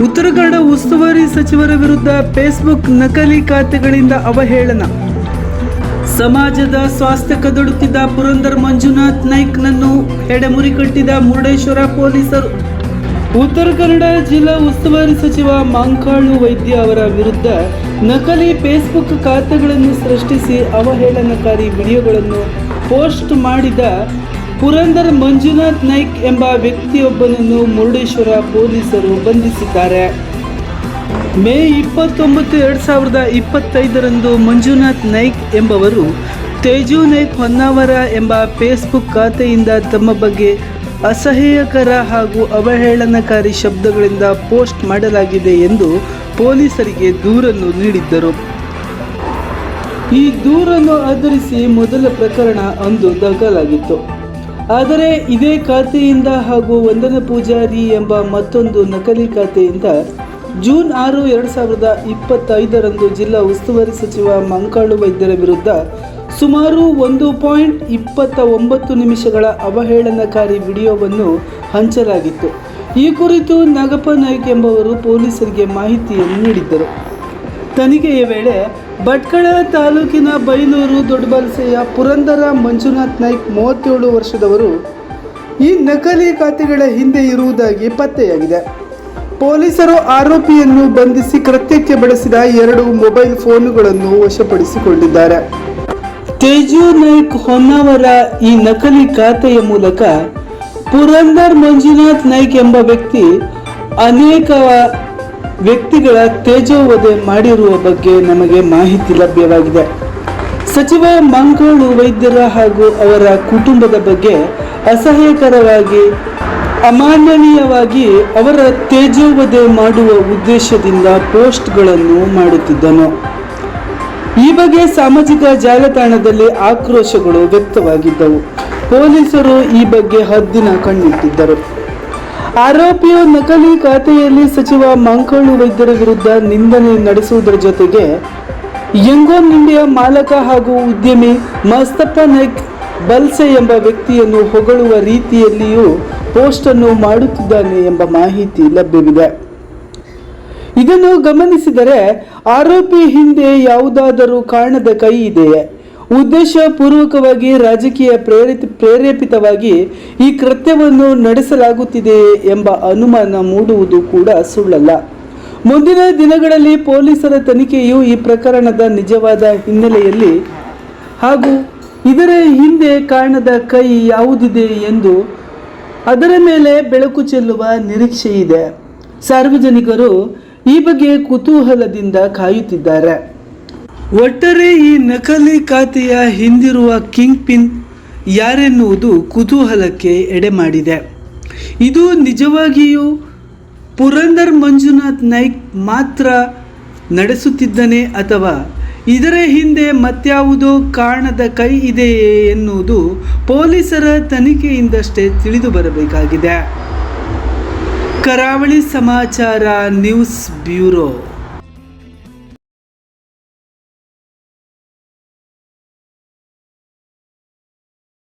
ಉತ್ತರ ಕನ್ನಡ ಉಸ್ತುವಾರಿ ಸಚಿವರ ವಿರುದ್ಧ ಫೇಸ್ಬುಕ್ ನಕಲಿ ಖಾತೆಗಳಿಂದ ಅವಹೇಳನ. ಸಮಾಜದ ಸ್ವಾಸ್ಥ್ಯ ಕದಡುತ್ತಿದ್ದ ಪುರಂದರ್ ಮಂಜುನಾಥ್ ನಾಯ್ಕ್ನನ್ನು ಹೆಡೆಮುರಿ ಕಟ್ಟಿದ ಮುರುಡೇಶ್ವರ ಪೊಲೀಸರು. ಉತ್ತರ ಕನ್ನಡ ಜಿಲ್ಲಾ ಉಸ್ತುವಾರಿ ಸಚಿವ ಮಾಂಕಾಳು ವೈದ್ಯ ಅವರ ವಿರುದ್ಧ ನಕಲಿ ಫೇಸ್ಬುಕ್ ಖಾತೆಗಳನ್ನು ಸೃಷ್ಟಿಸಿ ಅವಹೇಳನಕಾರಿ ವಿಡಿಯೋಗಳನ್ನು ಪೋಸ್ಟ್ ಮಾಡಿದ ಪುರಂದರ್ ಮಂಜುನಾಥ್ ನಾಯ್ಕ್ ಎಂಬ ವ್ಯಕ್ತಿಯೊಬ್ಬನನ್ನು ಮುರುಡೇಶ್ವರ ಪೊಲೀಸರು ಬಂಧಿಸಿದ್ದಾರೆ. ಮೇ ಇಪ್ಪತ್ತೊಂಬತ್ತು, ಎರಡು ಸಾವಿರದ ಇಪ್ಪತ್ತೈದರಂದು ಮಂಜುನಾಥ್ ನಾಯ್ಕ್ ಎಂಬವರು ತೇಜು ನಾಯ್ಕ್ ಹೊನ್ನಾವರ ಎಂಬ ಫೇಸ್ಬುಕ್ ಖಾತೆಯಿಂದ ತಮ್ಮ ಬಗ್ಗೆ ಅಸಹ್ಯಕರ ಹಾಗೂ ಅವಹೇಳನಕಾರಿ ಶಬ್ದಗಳಿಂದ ಪೋಸ್ಟ್ ಮಾಡಲಾಗಿದೆ ಎಂದು ಪೊಲೀಸರಿಗೆ ದೂರನ್ನು ನೀಡಿದ್ದರು. ಈ ದೂರನ್ನು ಆಧರಿಸಿ ಮೊದಲ ಪ್ರಕರಣ ಅಂದು ದಾಖಲಾಗಿತ್ತು. ಆದರೆ ಇದೇ ಖಾತೆಯಿಂದ ಹಾಗೂ ವಂದನ ಪೂಜಾರಿ ಎಂಬ ಮತ್ತೊಂದು ನಕಲಿ ಖಾತೆಯಿಂದ ಜೂನ್ ಆರು, ಎರಡು ಸಾವಿರದ ಇಪ್ಪತ್ತೈದರಂದು ಜಿಲ್ಲಾ ಉಸ್ತುವಾರಿ ಸಚಿವ ಮಂಕಾಳು ವೈದ್ಯರ ವಿರುದ್ಧ ಸುಮಾರು ಒಂದು ಪಾಯಿಂಟ್ ಇಪ್ಪತ್ತ ಒಂಬತ್ತು ನಿಮಿಷಗಳ ಅವಹೇಳನಕಾರಿ ವಿಡಿಯೋವನ್ನು ಹಂಚಲಾಗಿತ್ತು. ಈ ಕುರಿತು ನಾಗಪ್ಪ ನಾಯ್ಕ್ ಎಂಬವರು ಪೊಲೀಸರಿಗೆ ಮಾಹಿತಿಯನ್ನು ನೀಡಿದ್ದರು. ತನಿಖೆಯ ವೇಳೆ ಭಟ್ಕಳ ತಾಲೂಕಿನ ಬೈಲೂರು ದೊಡ್ಡಬಲಸೆಯ ಪುರಂದರ ಮಂಜುನಾಥ್ ನಾಯ್ಕ್ ಮೂವತ್ತೇಳು ವರ್ಷದವರು ಈ ನಕಲಿ ಖಾತೆಗಳ ಹಿಂದೆ ಇರುವುದಾಗಿ ಪತ್ತೆಯಾಗಿದೆ. ಪೊಲೀಸರು ಆರೋಪಿಯನ್ನು ಬಂಧಿಸಿ ಕೃತ್ಯಕ್ಕೆ ಬಳಸಿದ ಎರಡು ಮೊಬೈಲ್ ಫೋನುಗಳನ್ನು ವಶಪಡಿಸಿಕೊಂಡಿದ್ದಾರೆ. ತೇಜು ನಾಯ್ಕ್ ಹೊನ್ನಾವರ ಈ ನಕಲಿ ಖಾತೆಯ ಮೂಲಕ ಪುರಂದರ್ ಮಂಜುನಾಥ್ ನಾಯ್ಕ್ ಎಂಬ ವ್ಯಕ್ತಿ ಅನೇಕ ವ್ಯಕ್ತಿಗಳ ತೇಜೋವಧೆ ಮಾಡಿರುವ ಬಗ್ಗೆ ನಮಗೆ ಮಾಹಿತಿ ಲಭ್ಯವಾಗಿದೆ. ಸಚಿವ ಮಂಗಳು ವೈದ್ಯರ ಹಾಗೂ ಅವರ ಕುಟುಂಬದ ಬಗ್ಗೆ ಅಸಹ್ಯಕರವಾಗಿ, ಅಮಾನವೀಯವಾಗಿ ಅವರ ತೇಜೋವಧೆ ಮಾಡುವ ಉದ್ದೇಶದಿಂದ ಪೋಸ್ಟ್ಗಳನ್ನು ಮಾಡುತ್ತಿದ್ದನು. ಈ ಬಗ್ಗೆ ಸಾಮಾಜಿಕ ಜಾಲತಾಣದಲ್ಲಿ ಆಕ್ರೋಶಗಳು ವ್ಯಕ್ತವಾಗಿದ್ದವು. ಪೊಲೀಸರು ಈ ಬಗ್ಗೆ ಹದ್ದಿನ ಕಣ್ಣಿಟ್ಟಿದ್ದರು. ಆರೋಪಿಯು ನಕಲಿ ಖಾತೆಯಲ್ಲಿ ಸಚಿವ ಮಂಕಳು ವೈದ್ಯರ ವಿರುದ್ಧ ನಿಂದನೆ ನಡೆಸುವುದರ ಜೊತೆಗೆ ಯಂಗೋನ್ ಇಂಡಿಯಾ ಮಾಲಕ ಹಾಗೂ ಉದ್ಯಮಿ ಮಸ್ತಪ್ಪ ನಾಯ್ಕ್ ಬಲ್ಸೆ ಎಂಬ ವ್ಯಕ್ತಿಯನ್ನು ಹೊಗಳುವ ರೀತಿಯಲ್ಲಿಯೂ ಪೋಸ್ಟನ್ನು ಮಾಡುತ್ತಿದ್ದಾನೆ ಎಂಬ ಮಾಹಿತಿ ಲಭ್ಯವಿದೆ. ಇದನ್ನು ಗಮನಿಸಿದರೆ ಆರೋಪಿ ಹಿಂದೆ ಯಾವುದಾದರೂ ಕಾರಣದ ಕೈ ಇದೆಯೇ? ಉದ್ದೇಶಪೂರ್ವಕವಾಗಿ ರಾಜಕೀಯ ಪ್ರೇರಿತ ಪ್ರೇರೇಪಿತವಾಗಿ ಈ ಕೃತ್ಯವನ್ನು ನಡೆಸಲಾಗುತ್ತಿದೆ ಎಂಬ ಅನುಮಾನ ಮೂಡುವುದು ಕೂಡ ಸುಳ್ಳಲ್ಲ. ಮುಂದಿನ ದಿನಗಳಲ್ಲಿ ಪೊಲೀಸರ ತನಿಖೆಯು ಈ ಪ್ರಕರಣದ ನಿಜವಾದ ಹಿನ್ನೆಲೆಯಲ್ಲಿ ಹಾಗೂ ಇದರ ಹಿಂದೆ ಕಾರಣದ ಕೈ ಯಾವುದಿದೆ ಎಂದು ಅದರ ಮೇಲೆ ಬೆಳಕು ಚೆಲ್ಲುವ ನಿರೀಕ್ಷೆ ಇದೆ ಸಾರ್ವಜನಿಕರು ಈ ಬಗ್ಗೆ ಕುತೂಹಲದಿಂದ ಕಾಯುತ್ತಿದ್ದಾರೆ. ಒಟ್ಟಾರೆ ಈ ನಕಲಿ ಖಾತೆಯ ಹಿಂದಿರುವ ಕಿಂಗ್ ಪಿನ್ ಯಾರೆನ್ನುವುದು ಕುತೂಹಲಕ್ಕೆ ಎಡೆ ಮಾಡಿದೆ. ಇದು ನಿಜವಾಗಿಯೂ ಪುರಂದರ್ ಮಂಜುನಾಥ್ ನಾಯ್ಕ್ ಮಾತ್ರ ನಡೆಸುತ್ತಿದ್ದನೆ ಅಥವಾ ಇದರ ಹಿಂದೆ ಮತ್ಯಾವುದೋ ಕಾರಣದ ಕೈ ಇದೆಯೇ ಎನ್ನುವುದು ಪೊಲೀಸರ ತನಿಖೆಯಿಂದಷ್ಟೇ ತಿಳಿದು ಬರಬೇಕಾಗಿದೆ. ಕರಾವಳಿ ಸಮಾಚಾರ ನ್ಯೂಸ್ ಬ್ಯೂರೋ.